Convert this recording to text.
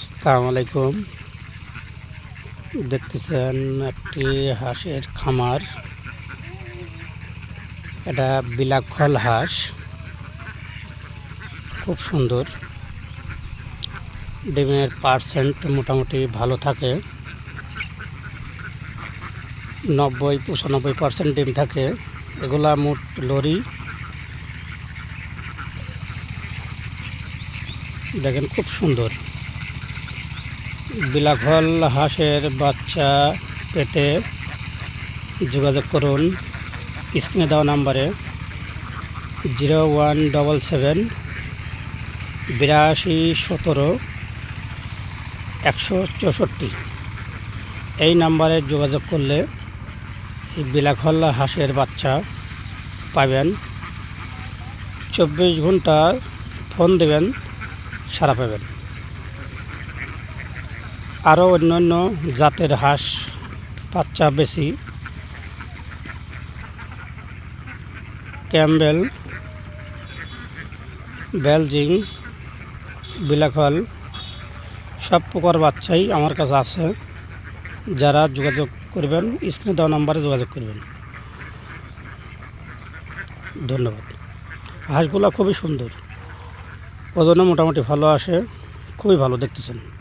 আসসালামু আলাইকুম। দেখতেছেন একটি হাঁসের খামার। এটা বিলাক্ষল হাঁস। খুব সুন্দর। ডিমের পার্সেন্ট মোটামুটি ভালো থাকে। নব্বই, পঁচানব্বই পার্সেন্ট ডিম থাকে। এগুলা মোট লরি। দেখেন খুব সুন্দর। বিলাঘল হাঁসের বাচ্চা পেতে যোগাযোগ করুন। স্ক্রিনে দেওয়া নাম্বারে জিরো ওয়ান ডবল সেভেন বিরাশি সতেরো একশো চৌষট্টি। এই নাম্বারে যোগাযোগ করলে এই বিলাঘল হাঁসের বাচ্চা পাবেন। চব্বিশ ঘণ্টা ফোন দেবেন সারা পাবেন। আরও অন্যান্য জাতের হাঁস, বাচ্চা বেশি। ক্যাম্বেল, বেলজিং বিলাকল সব প্রকার বাচ্চাই আমার কাছে আছে। যারা যোগাযোগ করবেন, স্ক্রিনে দেওয়া নাম্বারে যোগাযোগ করবেন। ধন্যবাদ। হাঁসগুলো খুবই সুন্দর। ওজনে মোটামুটি ভালো আসে, খুবই ভালো দেখতেছেন।